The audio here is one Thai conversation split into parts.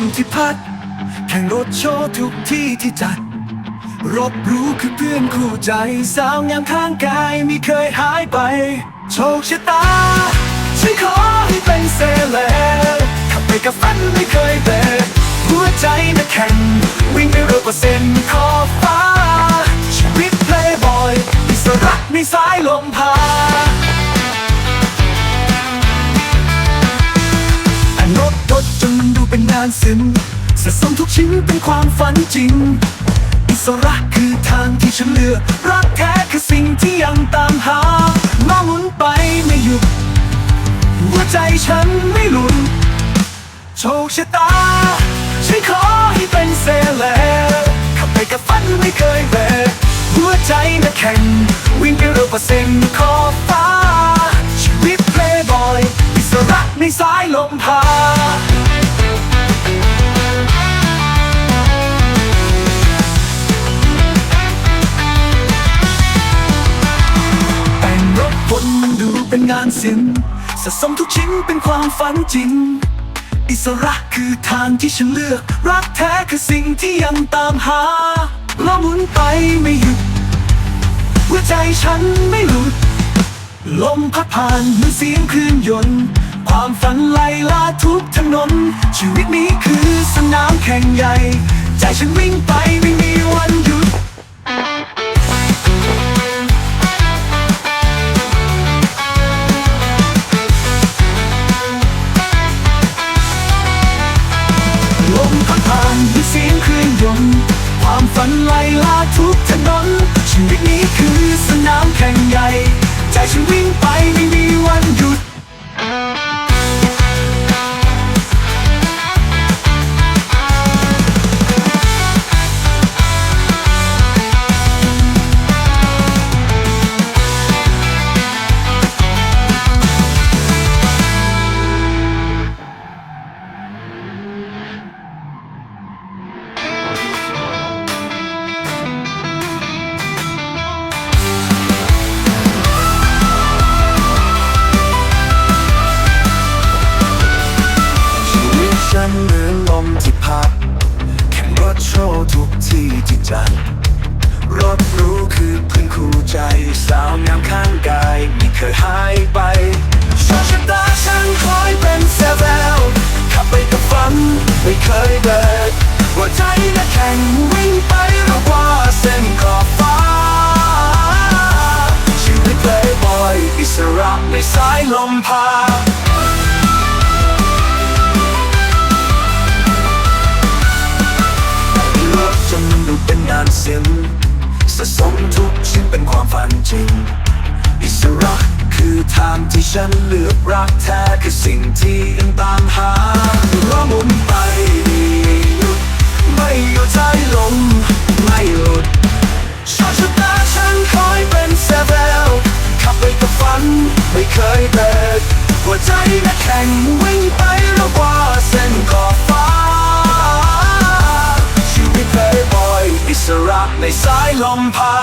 มที่พัด แข่งรถโชว์ทุกที่ที่จัด รบรู้คือเพื่อนคู่ใจ สาวงามข้างกายไม่เคยหายไป โชคชะตาฉันขอให้เป็นเซเลบขับไปกับฝันไม่เคยเบรหัวใจนักแข่งานศิลป์สะสมทุกชิ้นเป็นความฝันจริง อิสระคือทางที่ฉันเลือกรักแท้คือสิ่งที่ยังตามหาน้องหมุนไปไม่หยุด หัวใจฉันไม่หลุดโชคชะตาฉันขอให้เป็นเซเลบขับไปกับฝันไม่เคยแบกหัวใจนักแข่งวิ่งไปเร็วกว่าเส้น งานศิลป์สะสมทุกชิ้นเป็นความฝันจริง อิสระคือทางที่ฉันเลือก รักแท้คือสิ่งที่ยังตามหาแล้วหมุนไปไม่หยุดหัวใจฉันไม่หลุด ลมพัดผ่านเหมือนเสียงคลื่นยนต์ ความฝันไล่ล่าทุกถนน ชีวิตนี้คือสนามแข่งใหญ่ ใจฉันวิ่งไปไม่มีวันหยุด ทุกถนน ชีวิตนี้คือสนามแข่งใหญ่ ใจฉันวิ่งไปไม่มีวันหยุด จัดรถรู้คือเพื่อนคู่ใจ สาวงามข้างกายไม่เคยหายไปโชคชะตาฉันคอยเป็นเซเวลขับไปกับฝันไม่เคยเบิกหัวใจนักแข่งวิ่งไปรบว่าเส้นขอบฟ้า ชีวิตเลยบอยอิสระในสายลมพา ดูเป็นงานศิลป์สะสมทุกชิ้นเป็นความฝันจริง อิสระคือทางที่ฉันเลือกรักแท้คือสิ่งที่ยังตามหาล้อหมุนไปหยุดไม่หยุดใจลมไม่หลุดชอชะตาฉันคอยเป็นเซเวลขับไปกับฝันไม่เคยเลิกหัวใจนักแข่งวิ่งไประกว่าเส้นขอบ ลมพา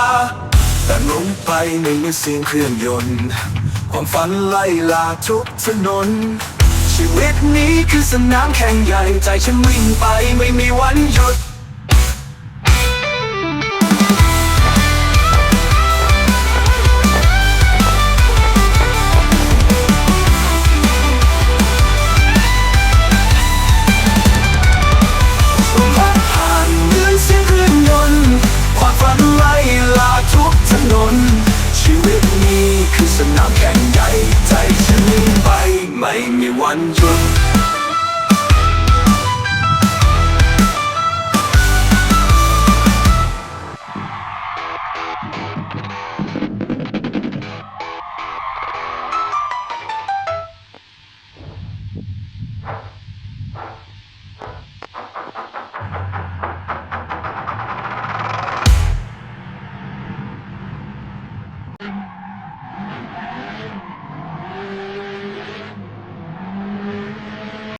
แต่ลงไปในมือเสียงเครื่องยนต์ ความฝันไล่ลาทุกถนน ชีวิตนี้คือสนามแข่งใหญ่ใจฉันวิ่งไปไม่มีวันหยุด 완전